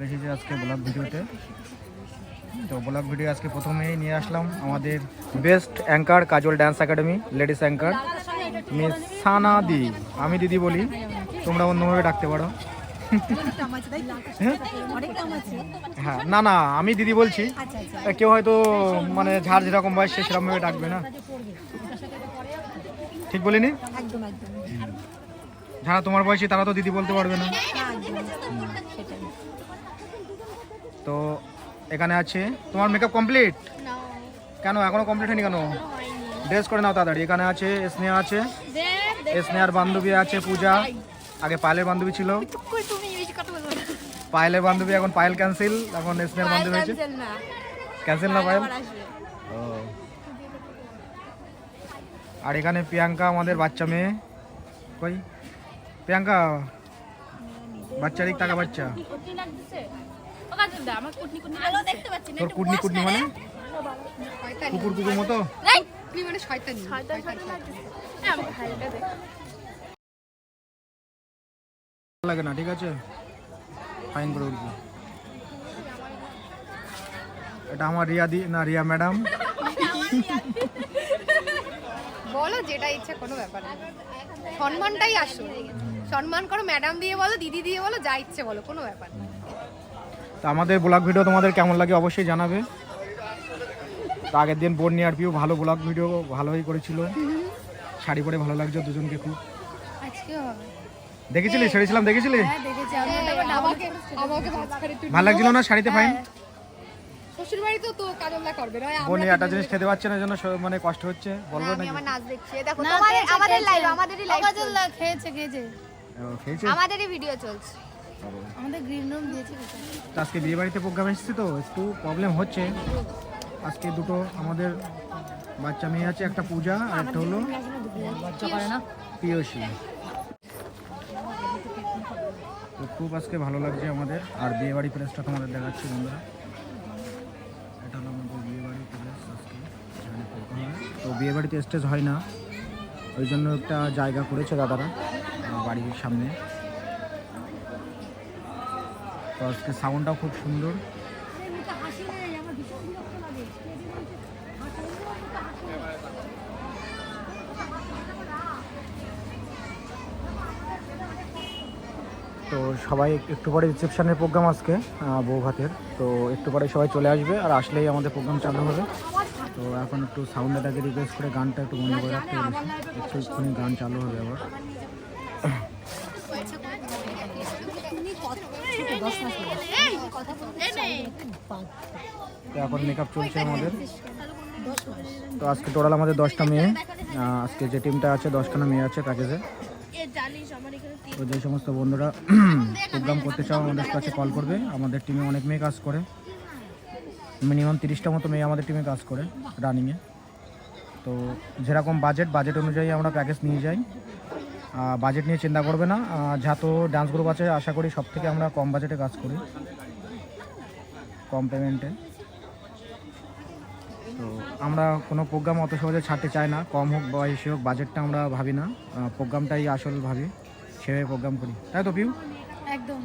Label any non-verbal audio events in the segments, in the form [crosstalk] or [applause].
চলে এসেছি আজকে ব্লগ ভিডিওতে। তো ব্লগ ভিডিও আজকে প্রথমেই নিয়ে আসলাম আমাদের best anchor Kajal dance academy ladies anchor miss Sana দি। আমি দিদি বলি তোমরা অন্যভাবে ডাকতে পারো। হ্যাঁ? না না আমি দিদি বলছি। কেউ হয়তো মানে ঝাড় যেরকম বয়স সে সেরকমভাবে ডাকবে না। ঠিক বলিনি? যারা তোমার বয়সী তারা তো দিদি বলতে পারবে না। তো এখানে আছে। তোমার মেকআপ কমপ্লিট কেন? এখনও কমপ্লিট হয়নি কেন? ড্রেস করে নাও তাড়াতাড়ি। এখানে আছে স্নেহা আছে। স্নেহার বান্ধবী আছে পূজা। আগে পায়েলের বান্ধবী ছিল। পায়েলের বান্ধবী এখন পায়েল ক্যান্সেল এখন স্নেহার বান্ধবী আছে ক্যান্সেল না। পায়েল ও। আর এখানে প্রিয়াঙ্কা আমাদের বাচ্চা মেয়ে। কই? প্রিয়াঙ্কা বাচ্চা তোর কুটনি কুটনি মানে? কুকুর কুকুর মতো? ভালো লাগে না ঠিক আছে? ফাইন করে উঠবি। এটা আমার রিয়া দি না রিয়া ম্যাডাম। বলো যেটা ইচ্ছে কোনো ব্যাপার না। সম্মানটাই আসো সম্মান করো ম্যাডাম দিয়ে বলো দিদি দিয়ে বলো যা ইচ্ছে বলো কোনো ব্যাপার না। তো আমাদের ব্লগ ভিডিও তোমাদের কেমন লাগে অবশ্যই জানাবে। তো আগের দিন বোন নিয়ে আর পিও ভালো ব্লগ ভিডিও ভালোই করেছিল। শাড়ি পরে ভালো লাগছে দুজনকে খুব। দেখেছিলি? ছেড়েছিলাম দেখেছিলি? ভালো লাগছিল না শাড়িতে ফাইন শ্বশুর বাড়ি তো তো কাজলদা করবে না বোন এই একটা জিনিস খেতে পারছে না জন্য মানে কষ্ট হচ্ছে। বলব নাকি? আমার নাচ দেখছি। এই দেখো তোমার আমাদের লাইভ আমাদেরই লাইভ খেয়েছে খেয়েছে। খেয়েছে? আমাদেরই ভিডিও চলছে। আজকে বিয়ে বাড়িতে প্রোগ্রাম এসেছি তো, একটু প্রবলেম হচ্ছে। আজকে দুটো আমাদের বাচ্চা মেয়ে আছে, একটা পূজা আর একটা হলো পিয়সী। তো খুব আজকে ভালো লাগছে আমাদের, আর বিয়ে বাড়ি প্লেসটা তোমাদের দেখাচ্ছি বন্ধুরা। এটা হলো আমাদের বিয়ে বাড়ি প্লেস আজকে। তো বিয়ে বাড়িতে স্টেজ হয় না, ওই জন্য একটা জায়গা করেছে দাদারা বাড়ির সামনে। তো আজকে সাউন্ডটাও খুব সুন্দর। তো সবাই একটু পরে রিসেপশনের প্রোগ্রাম আজকে আহ, বউ ভাতের তো একটু পরে সবাই চলে আসবে আর আসলেই আমাদের প্রোগ্রাম চালু হবে। তো এখন একটু সাউন্ডটাকে রিকোয়েস্ট করে গানটা একটু বন্ধ করে রাখতে বলেছি। একটু গান চালু হবে আবার। তো এখন মেকআপ চলছে আমাদের। তো আজকে টোটাল আমাদের দশটা মেয়ে। আজকে যে টিমটা আছে, দশখানা মেয়ে আছে প্যাকেজে তো যে সমস্ত বন্ধুরা [clears throat] প্রোগ্রাম করতে চাও, আমাদের কাছে কল করবে। আমাদের টিমে অনেক মেয়ে কাজ করে। মিনিমাম তিরিশটা মতো মেয়ে আমাদের টিমে কাজ করে রানিংয়ে তো যেরকম বাজেট বাজেট অনুযায়ী আমরা প্যাকেজ নিয়ে যাই। বাজেট নিয়ে চিন্তা করবে না। আহ, যা ডান্স গ্রুপ আছে আশা করি সব থেকে আমরা কম বাজেটে কাজ করি। কম পেমেন্টে তো আমরা কোনো প্রোগ্রাম অত সহজে ছাড়তে চাই না। কম হোক বা বেশি হোক বাজেটটা আমরা ভাবি না। প্রোগ্রামটাই আসল ভাবি। সেভাবে প্রোগ্রাম করি। তাই তো পিউ? একদম।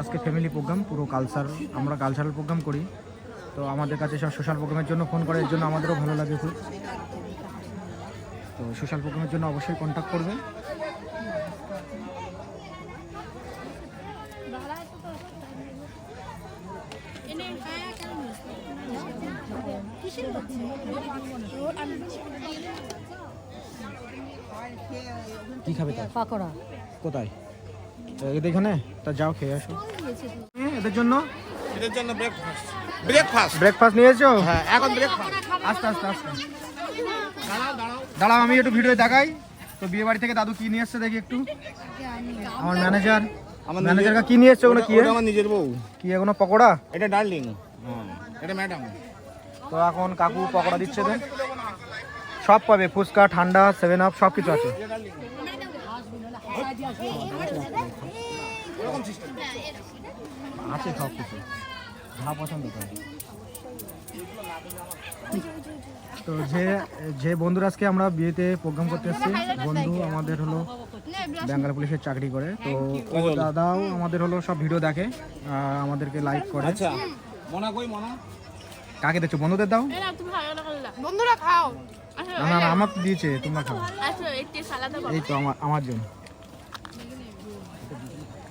আজকে ফ্যামিলি প্রোগ্রাম পুরো কালচার আমরা কালচারাল প্রোগ্রাম করি। তো আমাদের কাছে সব সোশ্যাল প্রোগ্রামের জন্য ফোন করে এর জন্য আমাদেরও ভালো লাগে খুব। তো সোশ্যাল প্রোগ্রামের জন্য অবশ্যই কন্ট্যাক্ট করবে কি খাবে পাকোড়া। কোথায়? এদের এখানে তা যাও খেয়ে আসো। এ, এদের জন্য? জন্য ব্রেকফাস্ট ব্রেকফাস্ট ব্রেকফাস্ট নিয়েছো? হ্যাঁ এখন ব্রেকফাস্ট আস্তে আস্তে আস্তে। দাঁড়াও আমি একটু ভিডিও দেখাই। তো বিয়ে বাড়ি থেকে দাদু কি নিয়ে এসছে দেখি একটু। আমার ম্যানেজার আমার ম্যানেজার কি নিয়ে এসছে ওগুলো কি? আমার নিজের বউ। কি এগুলো পকোড়া? এটা ডার্লিং। এটা ম্যাডাম তো এখন কাকু পকোড়া দিচ্ছে দেন সব পাবে ফুচকা ঠান্ডা সেভেন আপ সব কিছু আছে আছে সব কিছু। যা পছন্দ করে। তো যে যে বন্ধুরা আজকে আমরা বিয়েতে প্রোগ্রাম করতে এসেছি বন্ধু আমাদের হলো বেঙ্গল পুলিশের চাকরি করে। তো ও দাদাও আমাদের হলো সব ভিডিও দেখে আমাদেরকে লাইক করে। আচ্ছা। মনা কই মনা? কাকে দেখছ? বন্ধুদের দাও। বন্ধুরা খাও। না না না, আমার তো দিয়েছে তোমরা খাও। এই তো আমার আমার জন্য।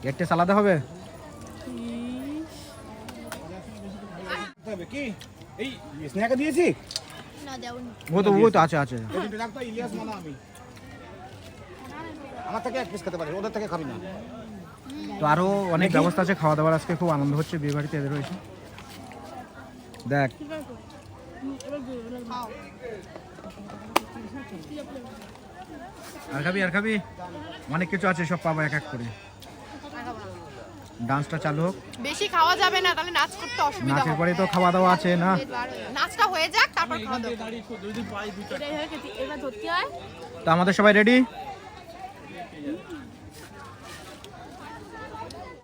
একটা সালাদা হবে? কি? এই স্নেহাকে দিয়েছি? ও তো ও তো আছে আছে। এই ডাক্তার ইলিয়াস মনা আমি। আমার থেকে এক পিস খেতে পারি ওদের থেকে খাবি না। তো আরও অনেক ব্যবস্থা আছে খাওয়া দাওয়ার আজকে খুব আনন্দ হচ্ছে বিয়ে বাড়িতে এদের হয়েছে। দেখ। আর খাবি আর খাবি? অনেক কিছু আছে সব পাবো এক এক করে। ডান্সটা চালু হোক। বেশি খাওয়া যাবে না তাহলে নাচ করতে অসুবিধা নাচের পরে তো খাওয়া দাওয়া আছে না? নাচটা হয়ে যাক তারপর খাওয়া দাওয়া তো আমাদের সবাই রেডি?